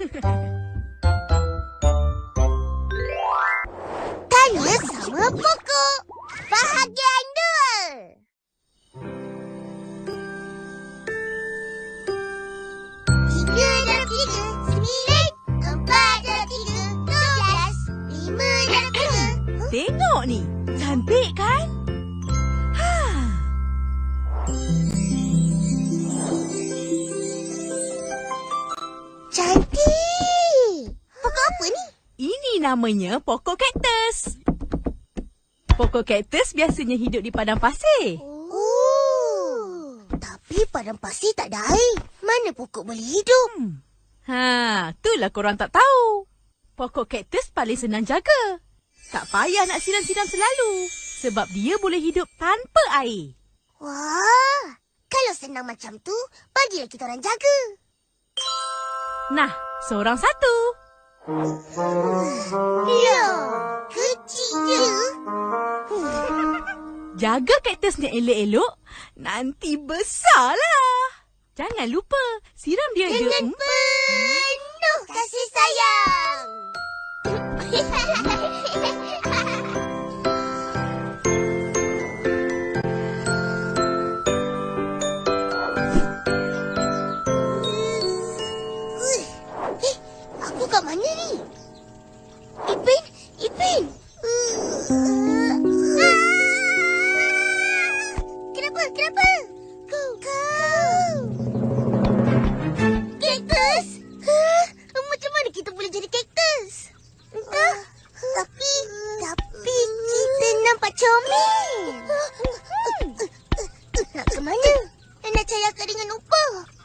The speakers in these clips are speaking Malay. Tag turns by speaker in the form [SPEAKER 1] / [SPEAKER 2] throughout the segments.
[SPEAKER 1] Tanya sama pokok. Bahagian dua. Tiga dan tiga, sembilan. Empat dan tiga, dua belas. Lima dan tiga.
[SPEAKER 2] Tengok ni. Cantik namanya pokok kaktus. Pokok kaktus biasanya hidup di padang pasir.
[SPEAKER 1] Oh. Tapi padang pasir tak ada air. Mana pokok boleh hidup?
[SPEAKER 2] Hmm. Ha, itulah korang tak tahu. Pokok kaktus paling senang jaga. Tak payah nak siram-siram selalu. Sebab dia boleh hidup tanpa air.
[SPEAKER 1] Wah. Kalau senang macam tu, bagilah kita orang jaga.
[SPEAKER 2] Nah, seorang satu. Jaga kaktusnya elok-elok, nanti besarlah. Jangan lupa, siram dia
[SPEAKER 1] Dengan
[SPEAKER 2] Hmm?
[SPEAKER 1] penuh kasih sayang. ni? Ipin, Ipin. Ah! Kenapa, kenapa? Kau, kau. Kaktus? Hah? Macam mana kita boleh jadi kaktus? Entah. Tapi, tapi kita nampak comel. Nak ke mana? Nak cari akak dengan upah.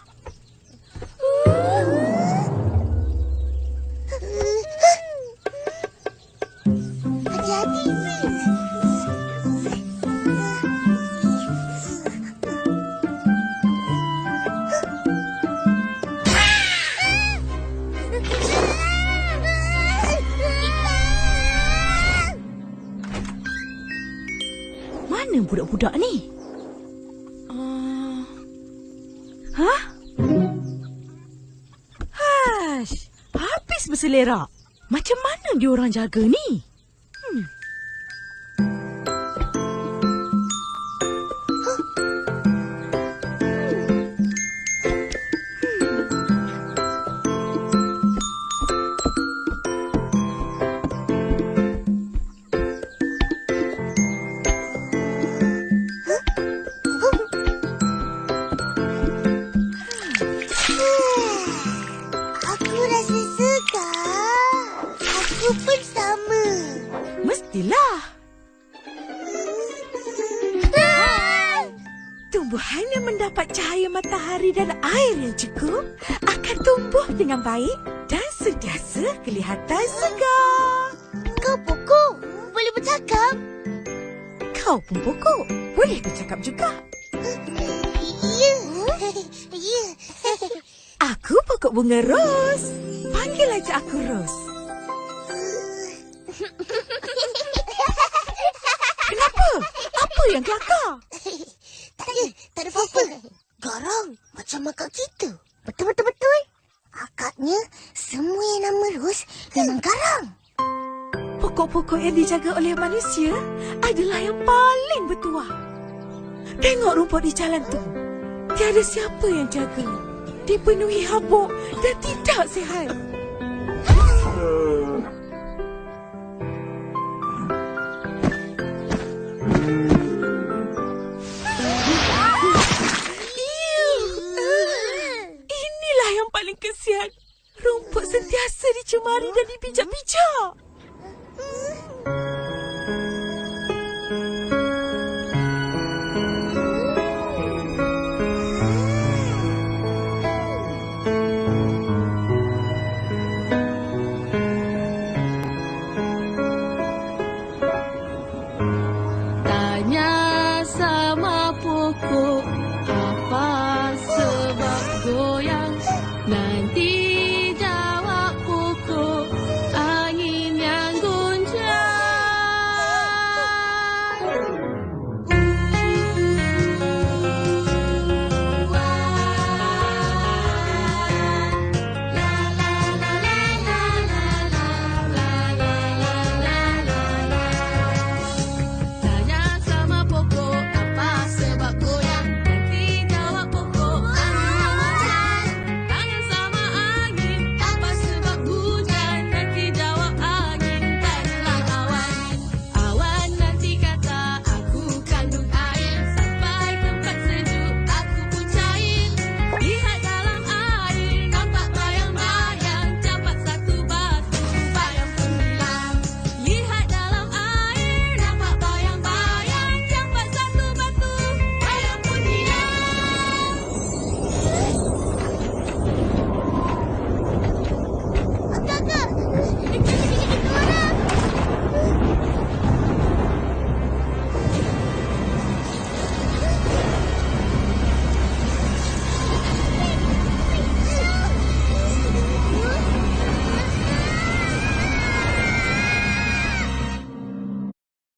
[SPEAKER 2] Mana budak-budak ni? Uh... Hah? Hash, habis berselerak. Macam mana dia orang jaga ni?
[SPEAKER 1] Aku pun sama.
[SPEAKER 2] Mestilah.
[SPEAKER 1] Ah!
[SPEAKER 2] Tumbuhan yang mendapat cahaya matahari dan air yang cukup akan tumbuh dengan baik dan sentiasa kelihatan segar.
[SPEAKER 1] Kau pokok. Boleh bercakap?
[SPEAKER 2] Kau pun pokok. Boleh bercakap juga.
[SPEAKER 1] Ya. Ya.
[SPEAKER 2] Aku pokok bunga ros. Panggil aja aku Ros. Yang kelakar?
[SPEAKER 1] Tak ada. Tak ada apa-apa. Garang. Macam akak kita. Betul-betul-betul. Akaknya semua yang nama Ros memang garang.
[SPEAKER 2] Pokok-pokok yang dijaga oleh manusia adalah yang paling bertuah. Tengok rumput di jalan tu. Tiada siapa yang jaga. Dipenuhi habuk dan tidak sihat. Dicemari dan dipijak-pijak.